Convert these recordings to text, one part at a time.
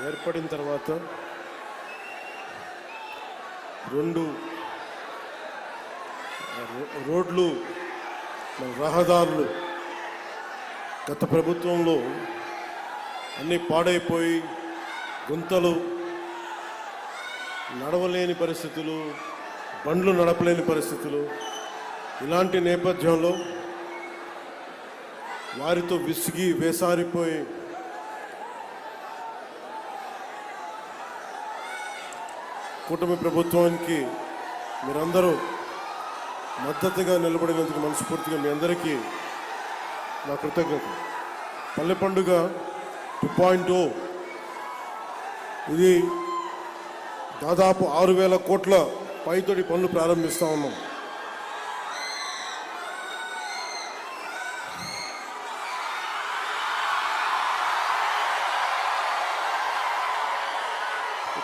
ఏర్పడిన తర్వాత రెండు రోడ్లు రహదారులు గత ప్రభుత్వంలో అన్నీ పాడైపోయి గుంతలు నడవలేని పరిస్థితులు బండ్లు నడపలేని పరిస్థితులు ఇలాంటి నేపథ్యంలో వారితో విసిగి వేసారిపోయి కూటమి ప్రభుత్వానికి మీరందరూ మద్దతుగా నిలబడినందుకు మనస్ఫూర్తిగా మీ అందరికీ నా కృతజ్ఞత పల్లె పండుగ టూ పాయింట్ ఓ ఇది దాదాపు ఆరు వేల కోట్ల పైతొడి పనులు ప్రారంభిస్తూ ఉన్నాం.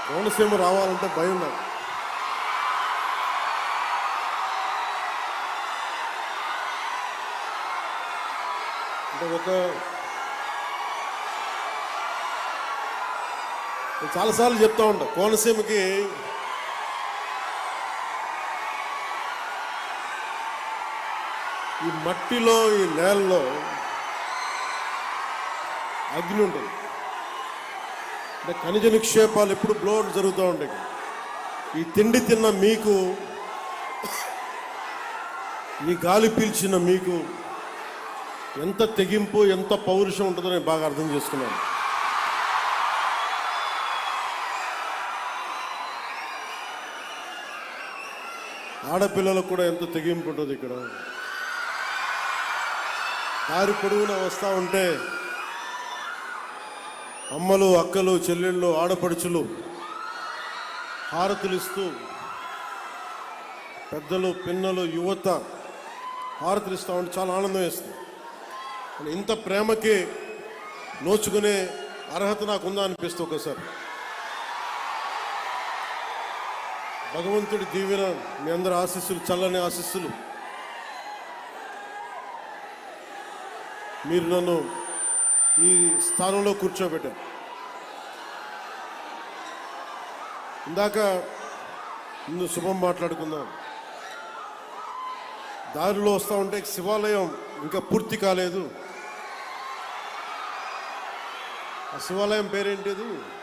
కోనసీమ రావాలంటే భయం నాకు అంటే ఒక చాలాసార్లు చెప్తా ఉంటా కోనసీమకి ఈ మట్టిలో ఈ నేలలో అగ్ని ఉంటుంది. అంటే ఖనిజ నిక్షేపాలు ఎప్పుడు బ్లోడ్ జరుగుతూ ఉంటాయి. ఈ తిండి తిన్న మీకు ఈ గాలి పీల్చిన మీకు ఎంత తెగింపు ఎంత పౌరుషం ఉంటుందో నేను బాగా అర్థం చేసుకున్నాను. ఆడపిల్లలకు కూడా ఎంత తెగింపు ఉంటుంది ఇక్కడ. దారి పొడవునా వస్తూ ఉంటే అమ్మలు అక్కలు చెల్లెళ్ళు ఆడపడుచులు హారతులు ఇస్తూ పెద్దలు పిన్నలు యువత హారతులు ఇస్తూ ఉంటే చాలా ఆనందం వేస్తుంది. ఇంత ప్రేమకి నోచుకునే అర్హత నాకుందా అనిపిస్తుంది ఒకసారి. భగవంతుడి దీవెన మీ అందరి ఆశీస్సులు చల్లని ఆశీస్సులు. మీరు నన్ను ఈ స్థానంలో కూర్చోబెట్టారు. ఇందాక ముందు శుభం మాట్లాడుకుందాం. దారిలో వస్తూ ఉంటే శివాలయం ఇంకా పూర్తి కాలేదు. ఆ శివాలయం పేరేంటిది?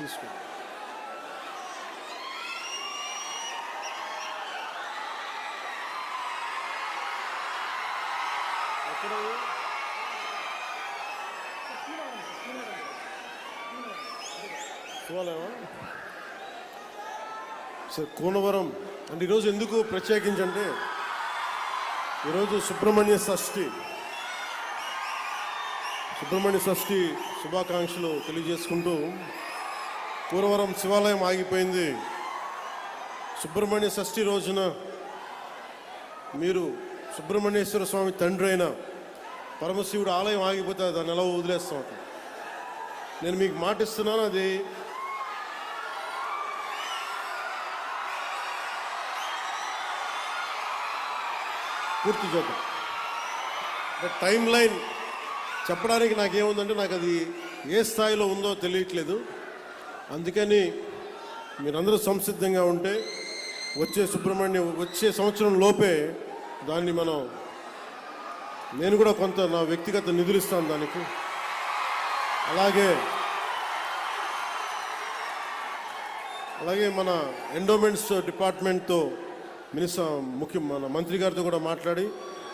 తీసుకుంది. ఎక్కడ సార్ కోనవరం. అంటే ఈరోజు ఎందుకు ప్రత్యేకించంటే ఈరోజు సుబ్రహ్మణ్య షష్ఠి. సుబ్రహ్మణ్య షష్ఠి శుభాకాంక్షలు తెలియజేసుకుంటూ పూర్వరం శివాలయం ఆగిపోయింది. సుబ్రహ్మణ్య షష్ఠి రోజున మీరు సుబ్రహ్మణ్యేశ్వర స్వామి తండ్రి అయిన పరమశివుడు ఆలయం ఆగిపోతే దాన్ని ఎలా వదిలేస్తాం. నేను మీకు మాటిస్తున్నాను అది. పూర్తి చేద్దాం టైం లైన్ చెప్పడానికి నాకేముందంటే నాకు అది ఏ స్థాయిలో ఉందో తెలియట్లేదు. అందుకని మీరందరూ సంసిద్ధంగా ఉంటే వచ్చే సుబ్రహ్మణ్యం వచ్చే సంవత్సరం లోపే దాన్ని మనం నేను కూడా కొంత నా వ్యక్తిగత నిధులు ఇస్తాను దానికి. అలాగే అలాగే మన ఎండోమెంట్స్ డిపార్ట్మెంట్తో మినిస్టర్ ముఖ్య మన మంత్రి గారితో కూడా మాట్లాడి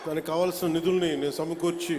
దానికి కావాల్సిన నిధుల్ని నేను సమకూర్చి